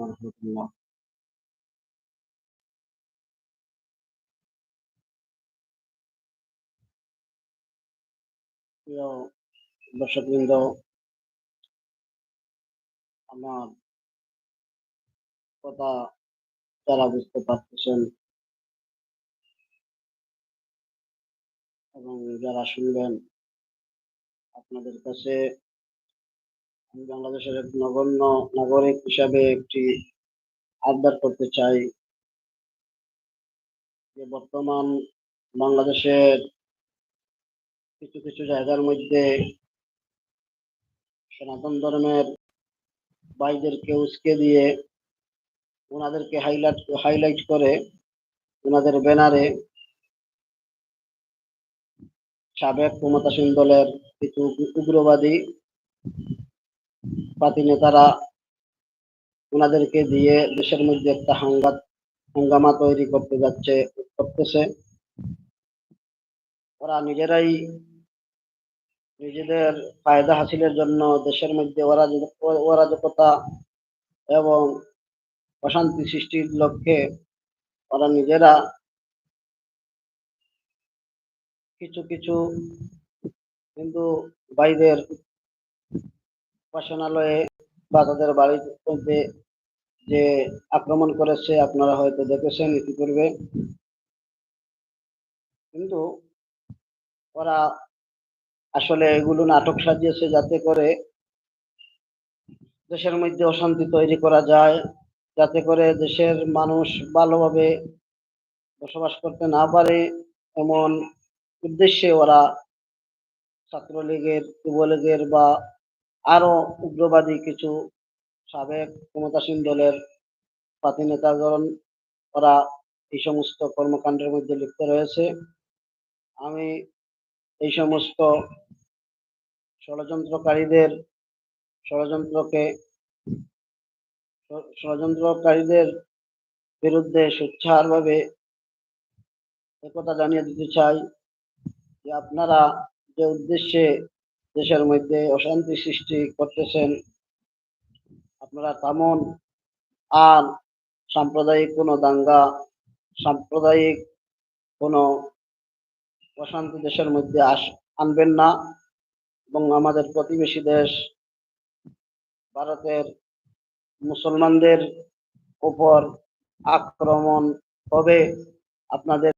রহমতুল্লাহ প্রিয় দর্শকবৃন্দ আমার কথা যারা বুঝতে পারতেছেন এবং যারা শুনবেন আপনাদের কাছে আমি বাংলাদেশের এক নগণ্য নাগরিক হিসাবে একটি আবদার করতে চাই যে বর্তমান বাংলাদেশের কিছু কিছু জায়গার মধ্যে সনাতন ধর্মের ভাইদেরকে উস্কে দিয়ে ওনাদেরকে হাইলাইট হাইলাইট করে ওনাদের ব্যানারে সাবেক ক্ষমতাসীন দলের কিছু উগ্রবাদী পাতি নেতারা ওনাদেরকে দিয়ে দেশের মধ্যে একটা হাঙ্গাত, হাঙ্গামা তৈরি করতে যাচ্ছে, করতেছে। ওরা নিজেরাই নিজেদের ফায়দা হাসিলের জন্য দেশের মধ্যে অরাজক, অরাজকতা এবং অশান্তি সৃষ্টির লক্ষ্যে ওরা নিজেরা কিছু কিছু কিন্তু বাইরের উপাসনালয়ে বা তাদের মধ্যে যে আক্রমণ করেছে, আপনারা হয়তো দেখেছেন ইতিপূর্বে কিন্তু ওরা আসলে এগুলো নাটক সাজিয়েছে যাতে করে দেশের মধ্যে অশান্তি তৈরি করা যায়, যাতে করে দেশের মানুষ ভালোভাবে বসবাস করতে না পারে এমন উদ্দেশ্যে ওরা ছাত্রলীগের, যুবলীগের বা আরও উগ্রবাদী কিছু সাবেক ক্ষমতাসীন দলের পাতি নেতাগণ ওরা এই সমস্ত কর্মকাণ্ডের মধ্যে লিপ্ত রয়েছে। আমি এই সমস্ত ষড়যন্ত্রকারীদের, ষড়যন্ত্রকে, ষড়যন্ত্রকারীদের বিরুদ্ধে সোচ্চারভাবে একথা জানিয়ে দিতে চাই যে আপনারা যে উদ্দেশ্যে দেশের মধ্যে অশান্তি সৃষ্টি করতেছেন। আপনারা তেমন আর সাম্প্রদায়িক কোনো দাঙ্গা, সাম্প্রদায়িক কোনো অশান্তি দেশের মধ্যে আস, আনবেন না এবং আমাদের প্রতিবেশী দেশ ভারতের মুসলমানদের উপর আক্রমণ হবে। আপনাদের